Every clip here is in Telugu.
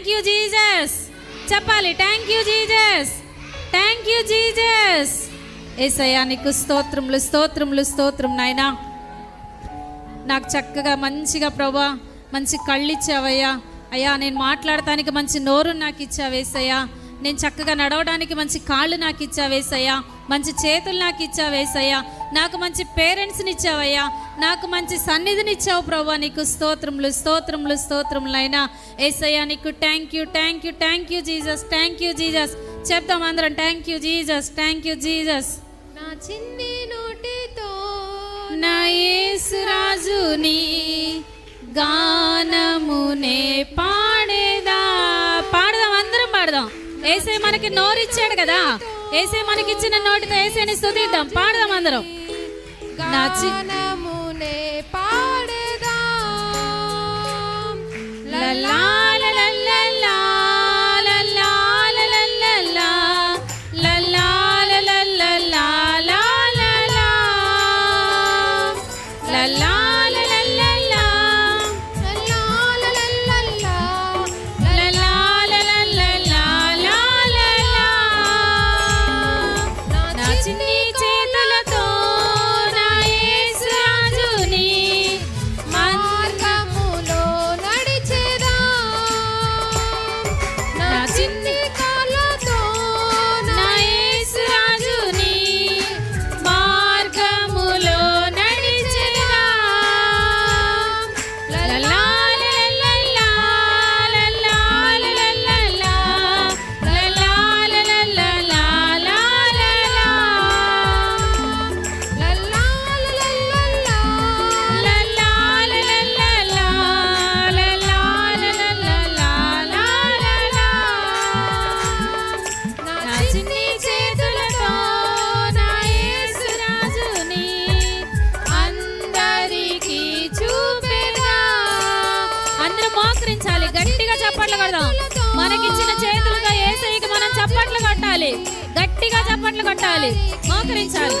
థ్యాంక్ యూ జీజస్ చెప్పాలి thank you Jesus thank you Jesus ఏసయ్యా నీకు స్తోత్రములు స్తోత్రములు స్తోత్రం నాయనా. నాకు చక్కగా మంచిగా ప్రభా మంచి కళ్ళు ఇచ్చావయ్యా అయ్యా నేను మాట్లాడటానికి మంచి నోరు నాకు ఇచ్చావేసయ్యా నేను చక్కగా నడవడానికి మంచి కాళ్ళు నాకు ఇచ్చావేసయ్యా మంచి చేతులు నాకు ఇచ్చావేసయ్యా నాకు మంచి పేరెంట్స్ని ఇచ్చావయ్యా. నాకు మంచి సన్నిధిని ఇచ్చావు ప్రభా. నీకు స్తోత్రములు స్తోత్రములు స్తోత్రములు అయినా. ఏసయ్యా నీకు thank you thank you thank you Jesus thank you Jesus చెప్తాం అందరం thank you Jesus thank you Jesus నా చిన్ని నోటితో నా యేసురాజుని గానమునే ఏసే మనకి నోరిచ్చాడు కదా. ఏసే మనకి ఇచ్చిన నోటితో ఏసేని స్తుతిద్దాం. పాడదాం అందరం. నా చి- గానమునే పాడేదా. లలా అందరూ గట్టిగా చప్పట్లు కొడదాం. మనకిచ్చిన చేతులుగా ఏసైకి మనం చప్పట్లు కొట్టాలి. గట్టిగా చప్పట్లు కొట్టాలి. మోకరించాలి.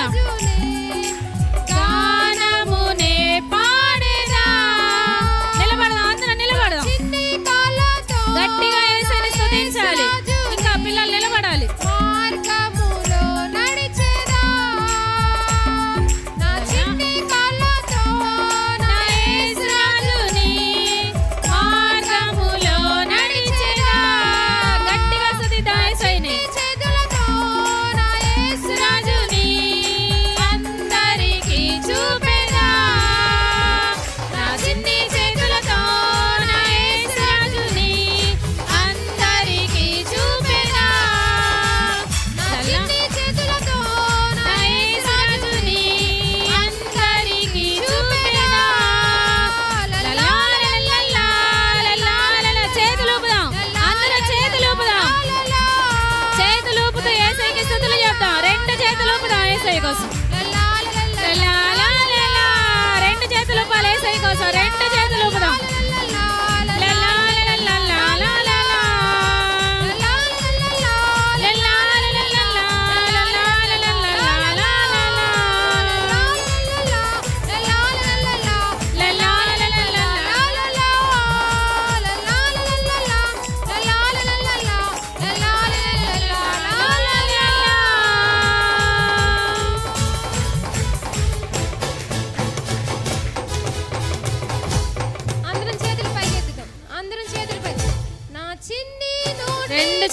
Hanım.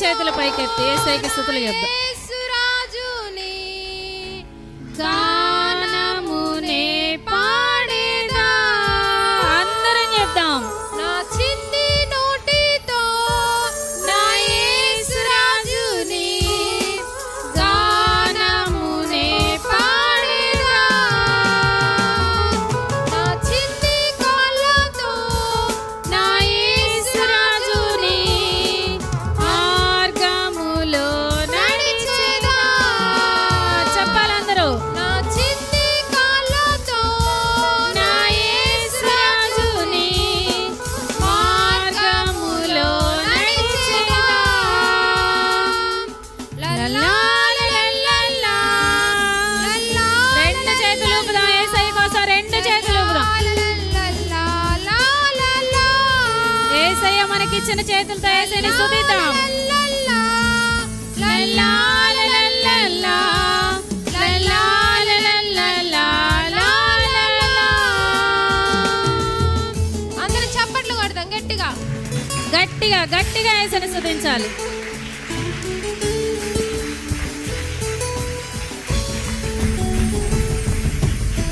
చేతుల పైకెత్తి ఏసైకి స్థుతులు చెప్దాం. ఇచ్చిన లల్లా, లలల్లల్లా, లాలల్లా. అందరం చప్పట్లు కొడదాం గట్టిగా. గట్టిగా గట్టిగా ఏసైని స్తుతించాలి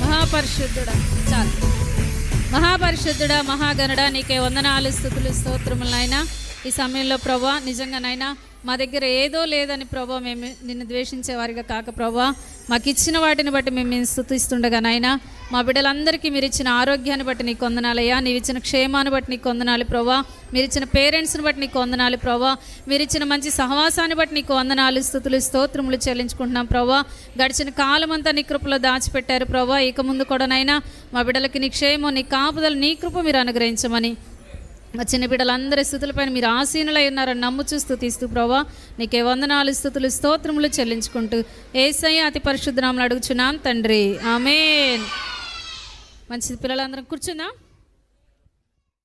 మహాపరిశుద్ధుడా చాలు. మహాపరిశుద్ధుడా మహాగణుడా నీకే వందనాలు స్థుతులు స్తోత్రములైనా ఈ సమయంలో ప్రభా నిజంగానైనా మా దగ్గర ఏదో లేదని ప్రభా మేము నిన్ను ద్వేషించే వారిగా కాక ప్రభా మాకు ఇచ్చిన వాటిని బట్టి మేము మేము స్థుతిస్తుండగా నాయనా మా బిడ్డలందరికీ మీరు ఇచ్చిన ఆరోగ్యాన్ని బట్టి నీకు వందనాలయ్యా నీవు ఇచ్చిన క్షేమాన్ని బట్టి నీకు కొందనాలి ప్రభా మీరు ఇచ్చిన పేరెంట్స్ని బట్టి నీకు కొందనాలి ప్రభా మీరు ఇచ్చిన మంచి సహవాసాన్ని బట్టి నీకు వందనాలు స్థుతులు స్తోత్రములు చెల్లించుకుంటున్నాం ప్రభా గడిచిన కాలం అంతా నీ కృపలో దాచిపెట్టారు ప్రభా ఇక ముందు కూడా నైనా మా బిడ్డలకి నీ క్షేమం నీ కాపుదలు నీ కృప మీరు అనుగ్రహించమని మా చిన్న బిడ్డలందరి స్థుతులపైన మీరు ఆసీనులై ఉన్నారని నమ్ముచూ స్థుతిస్తూ ప్రభా నీకే వందనాలు స్థుతులు స్తోత్రములు చెల్లించుకుంటూ ఏసయ్య అతి పరిశుద్ధనామలు అడుగుచున్నాను తండ్రి. ఆమె మంచిది పిల్లలందరం కూర్చుందాం.